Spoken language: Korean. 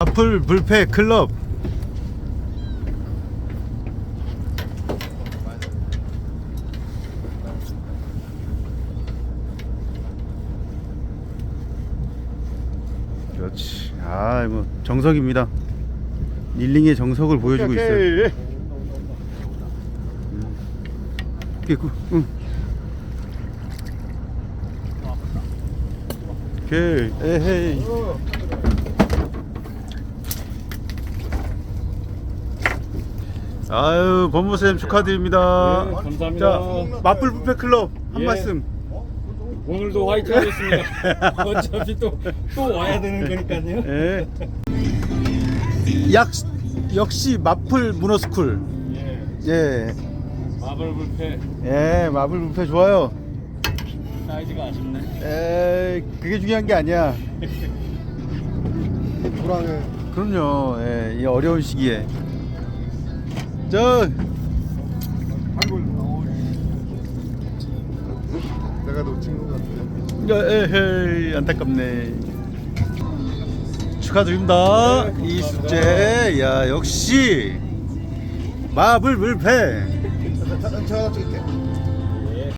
마플 불패 클럽. 그렇지. 아뭐 정석입니다. 릴링의 정석을 보여주고 있어요. 오케이. 굿 응. 오케이. 에헤이 아유 범무쌤 축하드립니다 네, 감사합니다. 자 마플 뷔페 클럽 한 예. 말씀 오늘도 화이팅 하겠습니다. 어차피 또, 또 와야 되는 거니까요. 예. 약 역시 마플 문어스쿨 예. 예. 마블 불패 예 마플 뷔페 좋아요 사이즈가 아쉽네. 에 그게 중요한 게 아니야 불안해. 그럼요 예, 이 어려운 시기에 저. 내가 놓친 것 같아. 야, 에헤이 안타깝네 축하드립니다 네, 이숙제 야 역시 마블 자, 제가 찍을게.